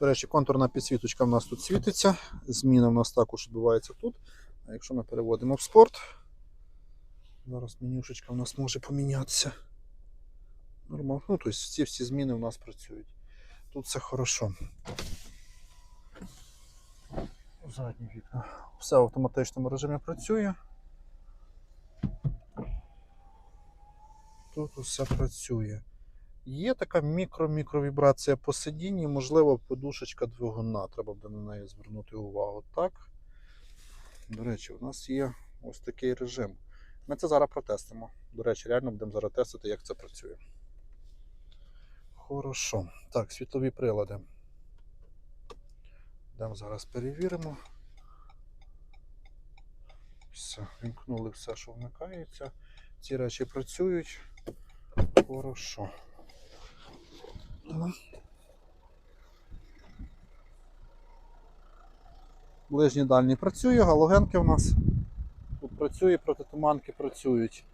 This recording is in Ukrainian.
До речі, контурна підсвіточка в нас тут світиться. Зміна в нас також відбувається тут. А якщо ми переводимо в спорт, зараз менюшечка в нас може помінятися. Нормально. Ну, тобто ці всі зміни у нас працюють. Тут все хорошо. Задні вікна. Все в автоматичному режимі працює. Тут усе працює. Є така мікро-мікровібрація по сидінні, можливо, подушечка двигуна. Треба буде на неї звернути увагу. Так. До речі, у нас є ось такий режим. Ми це зараз протестимо. До речі, реально будемо зараз тестити, як це працює. Хорошо. Так, світлові прилади. Йдемо зараз перевіримо. Все, вімкнули все, що вмикається. Ці речі працюють. Хорошо. Ну. Ближній дальній працює, галогенки у нас тут працює, протитуманки працюють.